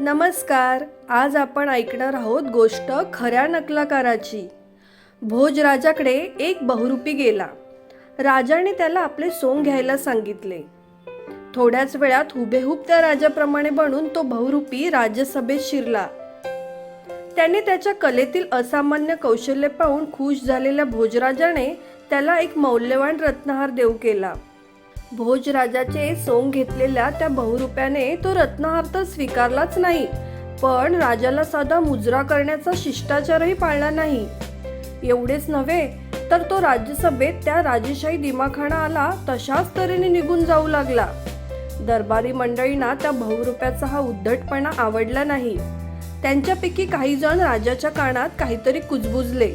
नमस्कार आज आपण ऐकणार आहोत गोष्ट खऱ्या नकलाकाराची. भोजराजाकडे एक बहुरूपी गेला. राजाने त्याला आपले सोंग घ्यायला सांगितले. थोड्याच वेळात हुबेहूब त्या राजाप्रमाणे बनून तो बहुरूपी राज्यसभेत शिरला. त्याने त्याच्या कलेतील असामान्य कौशल्य पाहून खुश झालेल्या भोजराजाने त्याला एक मौल्यवान रत्नहार देऊ केला. भोजराजाचे सोंग घेतलेल्या त्या बहुरुप्याने तो रत्नहार तर स्वीकारलाच नाही पण राजाला साधा मुजरा करण्याचा शिष्टाचारही पाळला नाही. एवढेच नव्हे तर तो राज्यसभेत त्या राजेशाही दिमाखाना आला तशाच तऱ्हेने निघून जाऊ लागला. दरबारी मंडळींना त्या बहुरुप्याचा हा उद्धटपणा आवडला नाही. त्यांच्यापैकी काही जण राजाच्या कानात काहीतरी कुजबुजले.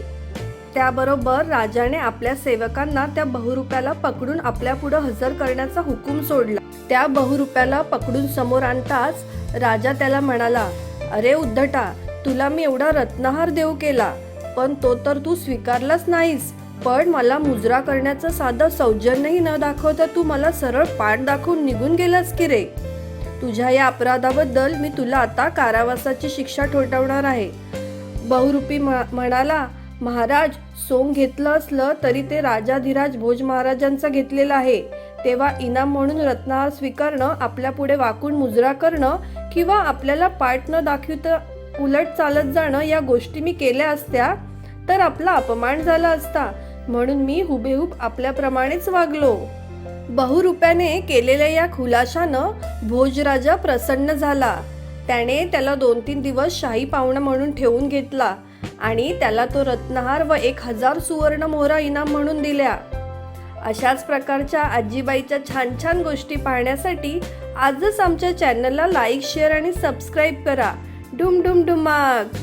त्याबरोबर राजाने आपल्या सेवकांना त्या बहुरुप्याला पकडून आपल्या पुढे हजर करण्याचा हुकूम सोडला. त्या बहुरुप्याला पकडून समोर आणताच राजा त्याला म्हणाला अरे उद्धटा तुला मी एवढा रत्नहार देऊ केला पण तो तर तू स्वीकारलाच नाहीस. पण मला मुजरा करण्याचं साधं सौजन्यही न दाखवता तू मला सरळ पाठ दाखवून निघून गेलास की रे? तुझ्या या अपराधाबद्दल मी तुला आता कारावासाची शिक्षा ठोठावणार आहे. बहुरूपी म्ह- म्हणाला महाराज सोंग घेतलं असलं तरी ते राजाधिराज भोज महाराजांचं घेतलेलं आहे. तेव्हा इनाम म्हणून रत्नहार स्वीकारणं आपल्या पुढे वाकून मुजरा करणं किंवा आपल्याला पाठ न दाखवता उलट चालत जाणं या गोष्टी मी केल्या असत्या तर आपला अपमान झाला असता. म्हणून मी हुबेहूब आपल्याप्रमाणेच वागलो. बहुरुप्याने केलेल्या या खुलाशानं भोजराजा प्रसन्न झाला. त्याने त्याला दोन तीन दिवस शाही पाहुणा म्हणून ठेवून घेतला. आणि त्याला तो रत्नहार व एक हजार सुवर्ण मोहरा इनाम म्हणून दिल्या. अशाच प्रकारच्या आजीबाईच्या छान छान गोष्टी पाहण्यासाठी आजच आमच्या चॅनलला लाईक शेअर आणि सबस्क्राईब करा. डुम डुम डुमाक